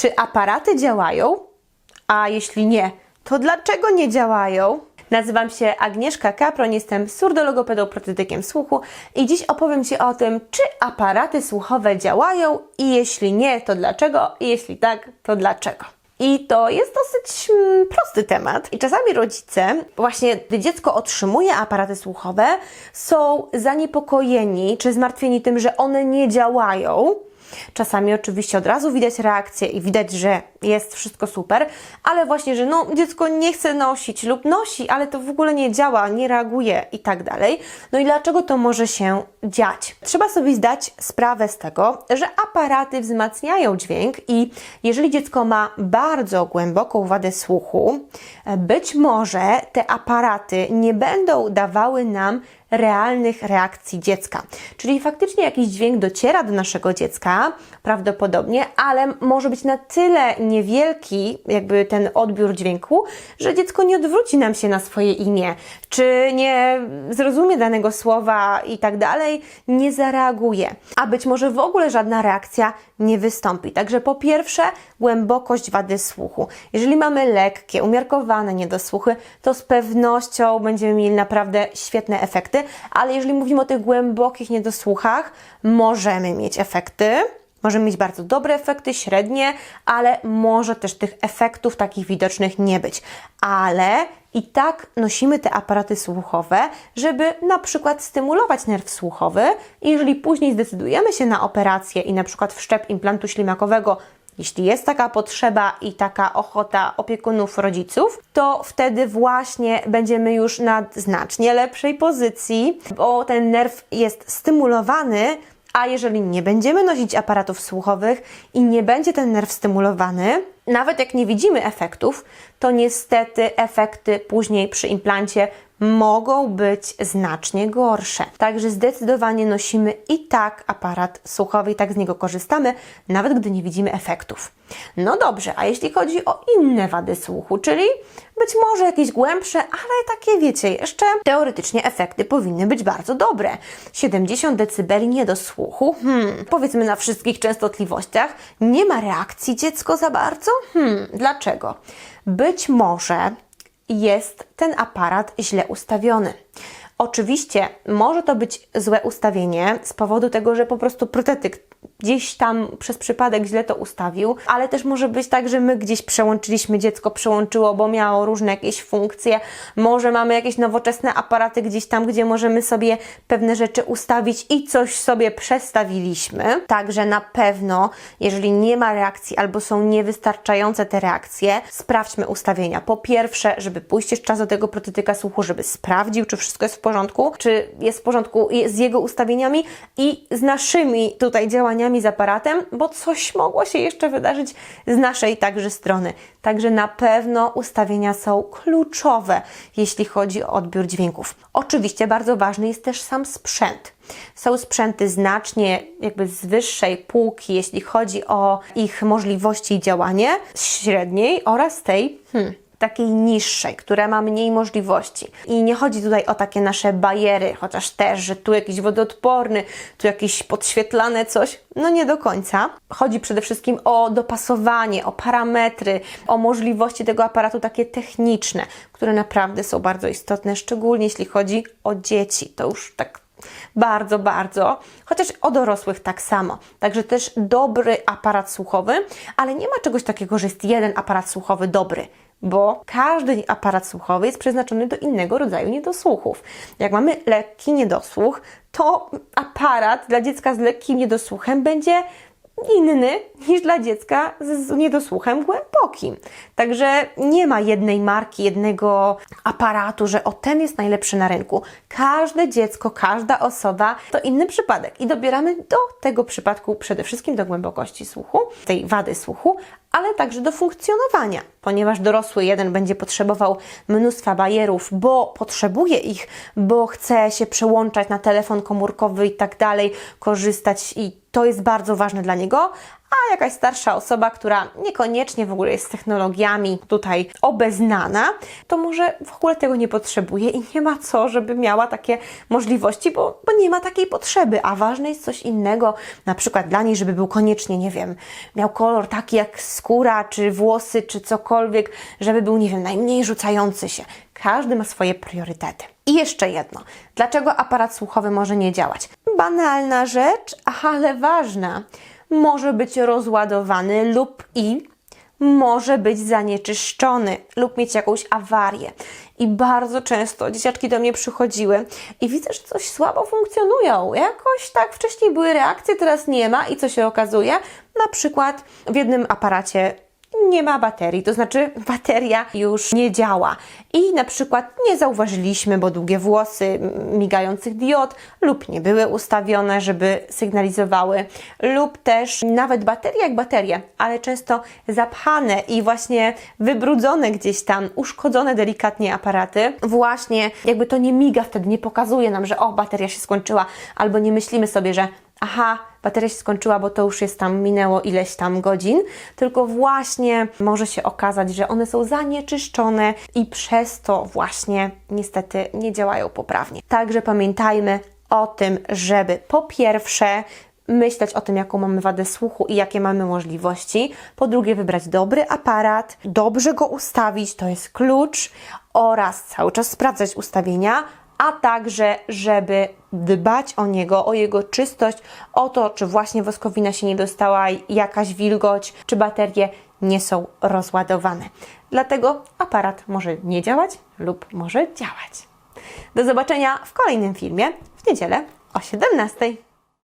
Czy aparaty działają? A jeśli nie, to dlaczego nie działają? Nazywam się Agnieszka Kapron, jestem surdologopedą protetykiem słuchu i dziś opowiem Ci o tym, czy aparaty słuchowe działają i jeśli nie, to dlaczego i jeśli tak, to dlaczego. I to jest dosyć mm, prosty temat. I czasami rodzice, właśnie gdy dziecko otrzymuje aparaty słuchowe, są zaniepokojeni czy zmartwieni tym, że one nie działają. Czasami oczywiście od razu widać reakcję i widać, że jest wszystko super, ale właśnie, że no, dziecko nie chce nosić lub nosi, ale to w ogóle nie działa, nie reaguje i tak dalej. No i dlaczego to może się dziać? Trzeba sobie zdać sprawę z tego, że aparaty wzmacniają dźwięk i jeżeli dziecko ma bardzo głęboką wadę słuchu, być może te aparaty nie będą dawały nam realnych reakcji dziecka. Czyli faktycznie jakiś dźwięk dociera do naszego dziecka, prawdopodobnie, ale może być na tyle niewielki, jakby ten odbiór dźwięku, że dziecko nie odwróci nam się na swoje imię, czy nie zrozumie danego słowa i tak dalej, nie zareaguje. A być może w ogóle żadna reakcja nie wystąpi. Także po pierwsze, głębokość wady słuchu. Jeżeli mamy lekkie, umiarkowane niedosłuchy, to z pewnością będziemy mieli naprawdę świetne efekty, ale jeżeli mówimy o tych głębokich niedosłuchach, możemy mieć efekty. Możemy mieć bardzo dobre efekty, średnie, ale może też tych efektów takich widocznych nie być. Ale i tak nosimy te aparaty słuchowe, żeby na przykład stymulować nerw słuchowy. I jeżeli później zdecydujemy się na operację i na przykład wszczep implantu ślimakowego jeśli jest taka potrzeba i taka ochota opiekunów, rodziców, to wtedy właśnie będziemy już na znacznie lepszej pozycji, bo ten nerw jest stymulowany. A jeżeli nie będziemy nosić aparatów słuchowych i nie będzie ten nerw stymulowany, nawet jak nie widzimy efektów, to niestety efekty później przy implancie mogą być znacznie gorsze. Także zdecydowanie nosimy i tak aparat słuchowy i tak z niego korzystamy, nawet gdy nie widzimy efektów. No dobrze, a jeśli chodzi o inne wady słuchu, czyli być może jakieś głębsze, ale takie wiecie, jeszcze teoretycznie efekty powinny być bardzo dobre. 70 dB nie do słuchu, hmm, powiedzmy na wszystkich częstotliwościach, nie ma reakcji dziecko za bardzo? Hmm, dlaczego? Być może jest ten aparat źle ustawiony. Oczywiście może to być złe ustawienie z powodu tego, że po prostu protetyk gdzieś tam przez przypadek źle to ustawił, ale też może być tak, że my gdzieś przełączyliśmy, dziecko przełączyło, bo miało różne jakieś funkcje. Może mamy jakieś nowoczesne aparaty gdzieś tam, gdzie możemy sobie pewne rzeczy ustawić i coś sobie przestawiliśmy. Także na pewno, jeżeli nie ma reakcji albo są niewystarczające te reakcje, sprawdźmy ustawienia. Po pierwsze, żeby pójść jeszcze czas do tego protetyka słuchu, żeby sprawdził, czy wszystko jest w porządku, czy jest w porządku z jego ustawieniami i z naszymi tutaj działaniami z aparatem, bo coś mogło się jeszcze wydarzyć z naszej także strony. Także na pewno ustawienia są kluczowe, jeśli chodzi o odbiór dźwięków. Oczywiście bardzo ważny jest też sam sprzęt. Są sprzęty znacznie jakby z wyższej półki, jeśli chodzi o ich możliwości i działanie, średniej oraz tej hmm, takiej niższej, która ma mniej możliwości. I nie chodzi tutaj o takie nasze bariery, chociaż też, że tu jakiś wodoodporny, tu jakieś podświetlane coś. No nie do końca. Chodzi przede wszystkim o dopasowanie, o parametry, o możliwości tego aparatu takie techniczne, które naprawdę są bardzo istotne, szczególnie jeśli chodzi o dzieci. To już tak bardzo, bardzo, chociaż o dorosłych tak samo. Także też dobry aparat słuchowy, ale nie ma czegoś takiego, że jest jeden aparat słuchowy dobry bo każdy aparat słuchowy jest przeznaczony do innego rodzaju niedosłuchów. Jak mamy lekki niedosłuch, to aparat dla dziecka z lekkim niedosłuchem będzie inny niż dla dziecka z niedosłuchem głębokim. Także nie ma jednej marki, jednego aparatu, że o ten jest najlepszy na rynku. Każde dziecko, każda osoba to inny przypadek i dobieramy do tego przypadku przede wszystkim do głębokości słuchu, tej wady słuchu, ale także do funkcjonowania, ponieważ dorosły jeden będzie potrzebował mnóstwa bajerów, bo potrzebuje ich, bo chce się przełączać na telefon komórkowy i tak dalej, korzystać i to jest bardzo ważne dla niego, a jakaś starsza osoba, która niekoniecznie w ogóle jest z technologiami tutaj obeznana, to może w ogóle tego nie potrzebuje i nie ma co, żeby miała takie możliwości, bo, bo nie ma takiej potrzeby, a ważne jest coś innego, na przykład dla niej, żeby był koniecznie, nie wiem, miał kolor taki jak skóra, czy włosy, czy cokolwiek, żeby był, nie wiem, najmniej rzucający się. Każdy ma swoje priorytety. I jeszcze jedno. Dlaczego aparat słuchowy może nie działać? Banalna rzecz, ale ważna. Może być rozładowany lub i może być zanieczyszczony lub mieć jakąś awarię. I bardzo często dzieciaczki do mnie przychodziły i widzę, że coś słabo funkcjonują. Jakoś tak wcześniej były reakcje, teraz nie ma i co się okazuje? Na przykład w jednym aparacie nie ma baterii, to znaczy bateria już nie działa. I na przykład nie zauważyliśmy, bo długie włosy migających diod lub nie były ustawione, żeby sygnalizowały, lub też nawet baterie jak baterie, ale często zapchane i właśnie wybrudzone gdzieś tam, uszkodzone delikatnie aparaty, właśnie jakby to nie miga wtedy, nie pokazuje nam, że o, bateria się skończyła, albo nie myślimy sobie, że aha, bateria się skończyła, bo to już jest tam, minęło ileś tam godzin, tylko właśnie może się okazać, że one są zanieczyszczone i przez to właśnie niestety nie działają poprawnie. Także pamiętajmy o tym, żeby po pierwsze myśleć o tym, jaką mamy wadę słuchu i jakie mamy możliwości. Po drugie, wybrać dobry aparat, dobrze go ustawić, to jest klucz, oraz cały czas sprawdzać ustawienia, a także, żeby dbać o niego, o jego czystość, o to, czy właśnie woskowina się nie dostała, jakaś wilgoć, czy baterie nie są rozładowane. Dlatego aparat może nie działać lub może działać. Do zobaczenia w kolejnym filmie w niedzielę o 17.